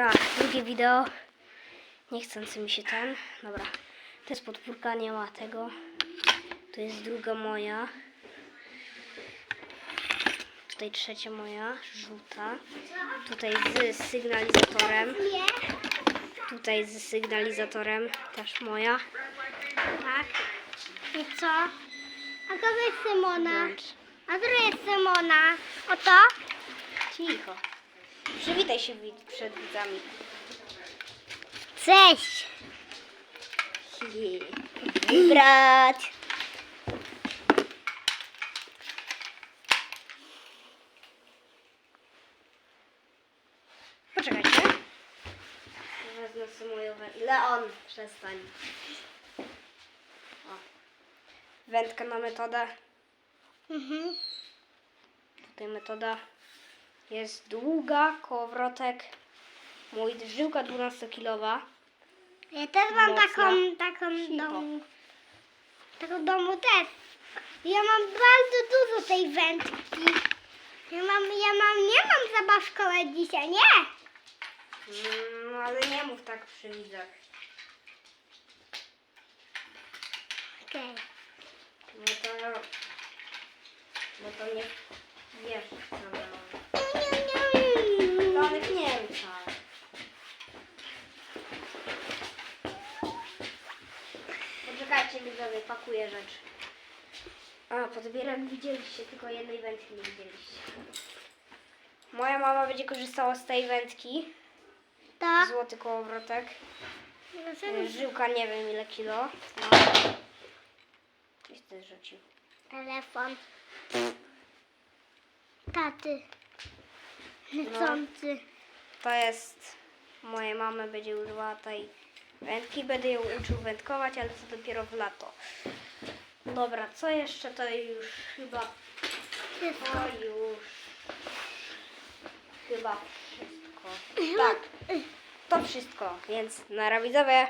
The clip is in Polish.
A, drugie wideo. Niechcący mi się ten. Dobra. To jest podpórka, nie ma tego. To jest druga moja. Tutaj trzecia moja, żółta. Tutaj z sygnalizatorem. Tutaj z sygnalizatorem też moja. Tak. I co? A to jest Simona. Włącz. A to jest Simona. Oto? Cicho. Przywitaj się wid- przed widzami. Cześć. Brat. Poczekajcie. Wezmę sobie moją wę- Leon, przestań. O. Wędka na metodę. Mhm. Tutaj metoda jest długa, kołowrotek. Mój żyłka 12-kilowa. Ja też mam Mocna. taką, taką Cicho. domu. Taką domu też. Ja mam bardzo dużo tej wędki. Ja mam, ja mam, nie mam zabaw w szkole dzisiaj, nie. Mm, ale nie mów tak przy widzach. Okej. No to... No to nie... Wiesz, co miałam. Leonek nie wiem co. Widzowie, pakuję rzecz. A, podbierak widzieliście, tylko jednej wędki nie widzieliście. Moja mama będzie korzystała z tej wędki. To. Złoty kołowrotek. Dlaczego Żyłka nie wiem ile kilo. No. Ty rzucił. Telefon. Taty. Lecący. To jest moja mama będzie używała tej wędki. Będę ją uczył wędkować, ale to dopiero w lato. Dobra, co jeszcze to już chyba Wszystko. to już chyba wszystko. Tak, to wszystko, więc na widzowie.